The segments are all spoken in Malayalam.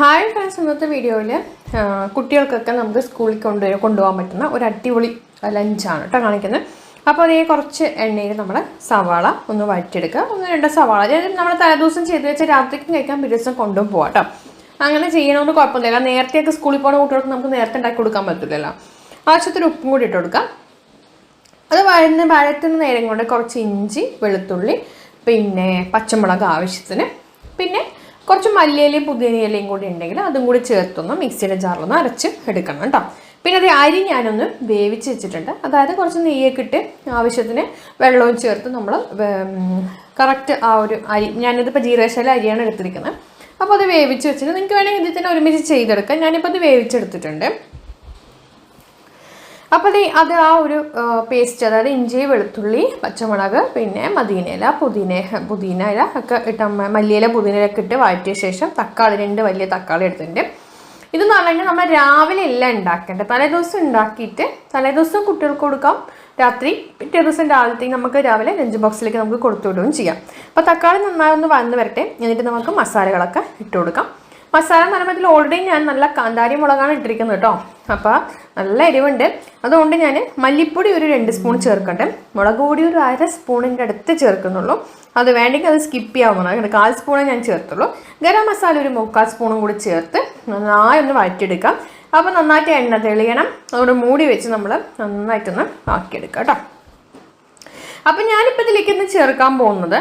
ഹായ് ഫ്രണ്ട്സ് ഇന്നത്തെ വീഡിയോയിൽ കുട്ടികൾക്കൊക്കെ നമുക്ക് സ്കൂളിൽ കൊണ്ടുവരും കൊണ്ടുപോകാൻ പറ്റുന്ന ഒരു അടിപൊളി ലഞ്ചാണ് കേട്ടോ കാണിക്കുന്നത് അപ്പോൾ അതേ കുറച്ച് എണ്ണയിൽ നമ്മൾ സവാള ഒന്ന് വഴറ്റിയെടുക്കുക. ഒന്ന് രണ്ട് സവാള. നമ്മൾ തലേദിവസം ചെയ്ത് വെച്ചാൽ രാത്രിക്കും കഴിക്കാൻ പിറ്റേ ദിവസം കൊണ്ടുപോകാം കേട്ടോ അങ്ങനെ ചെയ്യണമെന്ന് കുഴപ്പമില്ല നേരത്തെയൊക്കെ സ്കൂളിൽ പോകുന്ന കുട്ടികൾക്ക് നമുക്ക് നേരത്തെ ഉണ്ടാക്കി കൊടുക്കാൻ പറ്റില്ലല്ലോ ആവശ്യത്തിന് ഉപ്പും കൂടി ഇട്ട് കൊടുക്കാം. അത് വഴന്ന് വഴറ്റുന്ന നേരം കൊണ്ട് കുറച്ച് ഇഞ്ചി വെളുത്തുള്ളി പിന്നെ പച്ചമുളക് ആവശ്യത്തിന് കുറച്ച് മല്ലിയിലയും പുതിനയിലയും കൂടി ഉണ്ടെങ്കിൽ അതും കൂടി ചേർത്തൊന്ന് മിക്സിയുടെ ജാറിലൊന്ന് അരച്ച് എടുക്കണം കേട്ടോ. പിന്നെ അത് അരി ഞാനൊന്ന് വേവിച്ച് വെച്ചിട്ടുണ്ട്. അതായത് കുറച്ച് നെയ്യൊക്കെ ഇട്ട് ആവശ്യത്തിന് വെള്ളവും ചേർത്ത് നമ്മൾ കറക്റ്റ് ആ ഒരു അരി ഞാനിതിപ്പോൾ ജീരകശാല അരിയാണ് എടുത്തിരിക്കുന്നത്. അപ്പോൾ അത് വേവിച്ച് വെച്ചിട്ട് നിങ്ങൾക്ക് വേണമെങ്കിൽ ഇതിൽ തന്നെ ഒരുമിച്ച് ചെയ്തെടുക്കാം. ഞാനിപ്പോൾ അത് വേവിച്ചെടുത്തിട്ടുണ്ട്. അപ്പോൾ അത് ആ ഒരു പേസ്റ്റ് അതായത് ഇഞ്ചി വെളുത്തുള്ളി പച്ചമുളക് പിന്നെ മദീനയില പുതിന പുതിന ഇല ഒക്കെ ഇട്ട മല്ലിയില പുതിന ഒക്കെ ഇട്ട് വാറ്റിയ ശേഷം തക്കാളി രണ്ട് വലിയ തക്കാളി എടുത്തിട്ടുണ്ട്. ഇതെന്ന് പറഞ്ഞു കഴിഞ്ഞാൽ നമ്മൾ രാവിലെ എല്ലാം ഉണ്ടാക്കേണ്ടത് തലേദിവസം ഉണ്ടാക്കിയിട്ട് തലേദിവസം കുട്ടികൾക്ക് കൊടുക്കാം. രാത്രി പിറ്റേ ദിവസം രാവിലത്തേക്ക് നമുക്ക് രാവിലെ ലഞ്ച് ബോക്സിലേക്ക് നമുക്ക് കൊടുത്തു വിടുകയും ചെയ്യാം. അപ്പോൾ തക്കാളി നന്നായി ഒന്ന് വന്ന് വരട്ടെ. എന്നിട്ട് നമുക്ക് മസാലകളൊക്കെ ഇട്ട് കൊടുക്കാം. മസാല എന്ന് പറയുമ്പോൾ ഓൾറെഡി ഞാൻ നല്ല കാന്താരി മുളകാണ് ഇട്ടിരിക്കുന്നത് കേട്ടോ. അപ്പോൾ നല്ല എരിവുണ്ട്. അതുകൊണ്ട് ഞാൻ മല്ലിപ്പൊടി ഒരു രണ്ട് സ്പൂൺ ചേർക്കട്ടെ. മുളക് പൊടി ഒരു അര സ്പൂണിന്റെ അടുത്ത് ചേർക്കുന്നുള്ളൂ. അത് വേണ്ടെങ്കിൽ അത് സ്കിപ്പ് ചെയ്യാവുന്നതാണ്. കാൽ സ്പൂണേ ഞാൻ ചേർത്തുള്ളൂ. ഗരം മസാല ഒരു മുക്കാൽ സ്പൂണും കൂടി ചേർത്ത് നന്നായി ഒന്ന് വഴറ്റിയെടുക്കാം. അപ്പോൾ നന്നായിട്ട് എണ്ണ തെളിയണം. അതുകൊണ്ട് മൂടി വെച്ച് നമ്മൾ നന്നായിട്ടൊന്ന് ആക്കിയെടുക്കാം കേട്ടോ. അപ്പം ഞാനിപ്പോൾ ഇതിലേക്ക് ഇന്ന് ചേർക്കാൻ പോകുന്നത്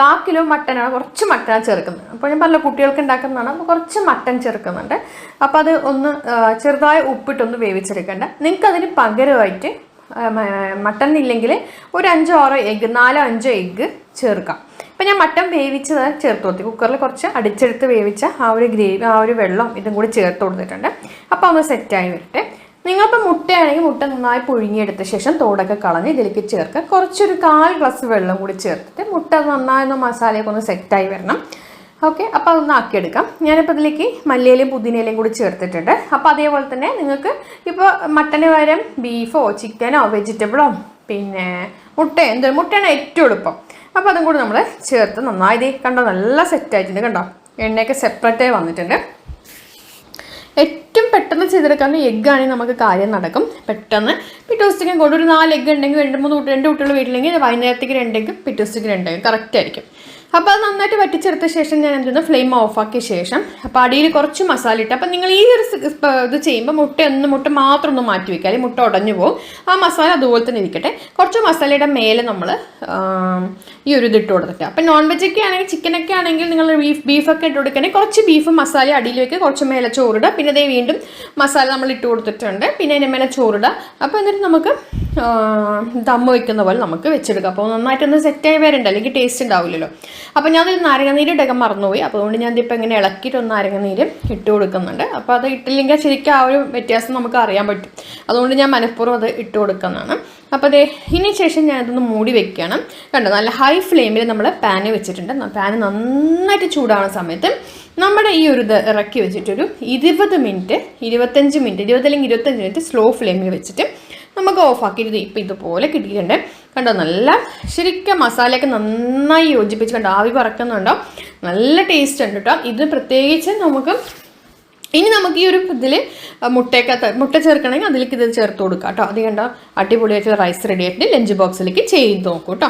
കാ കിലോ മട്ടനാണ്? കുറച്ച് മട്ടനാണ് ചേർക്കുന്നത്. അപ്പോൾ ഞാൻ പറഞ്ഞ കുട്ടികൾക്ക് ഉണ്ടാക്കുന്നതാണ്. അപ്പോൾ കുറച്ച് മട്ടൻ ചേർക്കുന്നുണ്ട്. അപ്പോൾ അത് ഒന്ന് ചെറുതായി ഉപ്പിട്ടൊന്ന് വേവിച്ചെടുക്കേണ്ട. നിങ്ങൾക്ക് അതിന് പകരമായിട്ട് മട്ടൻ ഇല്ലെങ്കിൽ ഒരു അഞ്ചോ ആറോ എഗ്ഗ് നാലോ അഞ്ചോ എഗ്ഗ് ചേർക്കാം. ഇപ്പം ഞാൻ മട്ടൻ വേവിച്ചത് ചേർത്ത് കൊടുത്തു. കുക്കറിൽ കുറച്ച് അടിച്ചെടുത്ത് വേവിച്ച ആ ഒരു ഗ്രേവി ആ ഒരു വെള്ളം ഇതും കൂടി ചേർത്ത് കൊടുത്തിട്ടുണ്ട്. അപ്പോൾ ഒന്ന് സെറ്റായി വരട്ടെ. നിങ്ങളിപ്പോൾ മുട്ടയാണെങ്കിൽ മുട്ട നന്നായി പുഴുങ്ങിയെടുത്ത ശേഷം തോടൊക്കെ കളഞ്ഞ് ഇതിലേക്ക് ചേർക്കുക. കുറച്ചൊരു കാൽ ഗ്ലാസ് വെള്ളം കൂടി ചേർത്തിട്ട് മുട്ട നന്നായി നന്നായൊന്ന് മസാലയൊക്കെ ഒന്ന് സെറ്റായി വരണം. ഓക്കെ അപ്പോൾ അതൊന്ന് ആക്കിയെടുക്കാം. ഞാനിപ്പോൾ ഇതിലേക്ക് മല്ലിയിലയും പുതിനയിലയും കൂടി ചേർത്തിട്ടുണ്ട്. അപ്പോൾ അതേപോലെ തന്നെ നിങ്ങൾക്ക് ഇപ്പോൾ മട്ടന് പകരം ബീഫോ ചിക്കനോ വെജിറ്റബിളോ പിന്നെ മുട്ട എന്ത് മുട്ടയാണ് ഏറ്റവും എളുപ്പം. അപ്പോൾ അതും കൂടി നമ്മൾ ചേർത്ത് നന്നായി കണ്ടോ നല്ല സെറ്റായിട്ടുണ്ട് കണ്ടോ? എണ്ണയൊക്കെ സെപ്പറേറ്റായി വന്നിട്ടുണ്ട്. ഏറ്റവും പെട്ടെന്ന് ചെയ്തെടുക്കാവുന്ന എഗ്ഗ് ആണെങ്കിൽ നമുക്ക് കാര്യം നടക്കും. പെട്ടെന്ന് പിറ്റേ ദിവസത്തേക്കും കൊണ്ട് ഒരു നാല് എഗ്ഗ് ഉണ്ടെങ്കിൽ രണ്ട് മൂന്ന് രണ്ട് കുട്ടികൾ വീട്ടിലെങ്കിൽ വൈകുന്നേരത്തേക്ക് രണ്ട് എഗ്ഗ് പിറ്റേ ദിവസത്തേക്ക് കറക്റ്റ് ആയിരിക്കും. അപ്പോൾ അത് നന്നായിട്ട് വറ്റിച്ചെടുത്ത ശേഷം ഞാൻ എന്തെന്ന് ഫ്ലെയിം ഓഫാക്കിയ ശേഷം അപ്പോൾ അടിയിൽ കുറച്ച് മസാല ഇട്ട് അപ്പോൾ നിങ്ങൾ ഈ ഒരു ഇത് ചെയ്യുമ്പോൾ മുട്ട ഒന്ന് മുട്ട മാത്രം ഒന്ന് മാറ്റി വയ്ക്കുക അല്ലെങ്കിൽ മുട്ട ഉടഞ്ഞു പോകും. ആ മസാല അതുപോലെ തന്നെ ഇരിക്കട്ടെ. കുറച്ച് മസാലയുടെ മേലെ നമ്മൾ ഈ ഒരു ഇത് ഇട്ട് കൊടുത്തിട്ട്. അപ്പം നോൺ വെജൊക്കെ ആണെങ്കിൽ ചിക്കനൊക്കെ ആണെങ്കിൽ നിങ്ങൾ ബീഫ് ബീഫൊക്കെ ഇട്ട് കൊടുക്കണേ. കുറച്ച് ബീഫ് മസാല അടിയിൽ വെക്കുക. കുറച്ച് മേലെ ചോറിടുക പിന്നെ അതേ വീണ്ടും മസാല നമ്മൾ ഇട്ട് കൊടുത്തിട്ടുണ്ട്. പിന്നെ അതിന്റെ മേലെ ചോറിടുക അപ്പോൾ എന്നിട്ട് നമുക്ക് ദമ്മ് വെക്കുന്ന പോലെ നമുക്ക് വെച്ചെടുക്കാം. അപ്പോൾ നന്നായിട്ടൊന്ന് സെറ്റായി വരണ്ട അല്ലെങ്കിൽ ടേസ്റ്റ് ഉണ്ടാവില്ലല്ലോ. അപ്പോൾ ഞാനൊരു നാരങ്ങനീര് ഇടകം മറന്നുപോയി. അതുകൊണ്ട് ഞാൻ ഇതിപ്പോൾ ഇങ്ങനെ ഇളക്കിയിട്ട് ഒന്ന് നാരങ്ങനീര് ഇട്ട് കൊടുക്കുന്നുണ്ട്. അപ്പോൾ അത് ഇട്ടില്ലെങ്കിൽ ശരിക്കും ആ ഒരു വ്യത്യാസം നമുക്ക് അറിയാൻ പറ്റും. അതുകൊണ്ട് ഞാൻ മനഃപൂർവം അത് ഇട്ട് കൊടുക്കുന്നതാണ്. അപ്പോൾ അതെ ഇനി ശേഷം ഞാനതൊന്ന് മൂടി വെക്കണം കണ്ടോ നല്ല ഹൈ ഫ്ലെയിമിൽ നമ്മൾ പാന് വെച്ചിട്ടുണ്ട്. പാന് നന്നായിട്ട് ചൂടാവുന്ന സമയത്ത് നമ്മുടെ ഈ ഒരു ഇത് ഇറക്കി വെച്ചിട്ടൊരു ഇരുപത് മിനിറ്റ് ഇരുപത്തഞ്ച് മിനിറ്റ് ഇരുപത് അല്ലെങ്കിൽ ഇരുപത്തഞ്ച് മിനിറ്റ് സ്ലോ ഫ്ലെയിമിൽ വെച്ചിട്ട് നമുക്ക് ഓഫാക്കിയിട്ട് ഇപ്പം ഇതുപോലെ കിട്ടിയിട്ടുണ്ട്. കണ്ടോ നല്ല ശരിക്കും മസാലയൊക്കെ നന്നായി യോജിപ്പിച്ച് കണ്ടോ ആവി പറക്കുന്നുണ്ടോ? നല്ല ടേസ്റ്റ് ഉണ്ട് കേട്ടോ. ഇത് പ്രത്യേകിച്ച് നമുക്ക് ഇനി നമുക്ക് ഈ ഒരു ഇതിൽ മുട്ടയൊക്കെ മുട്ട ചേർക്കണമെങ്കിൽ അതിലേക്ക് ഇത് ചേർത്ത് കൊടുക്കാം കേട്ടോ. അത് കണ്ടോ അടിപൊളിയായിട്ട് റൈസ് റെഡി ആയിട്ട് ലഞ്ച് ബോക്സിലേക്ക് ചെയ്ത് നോക്കൂ കേട്ടോ.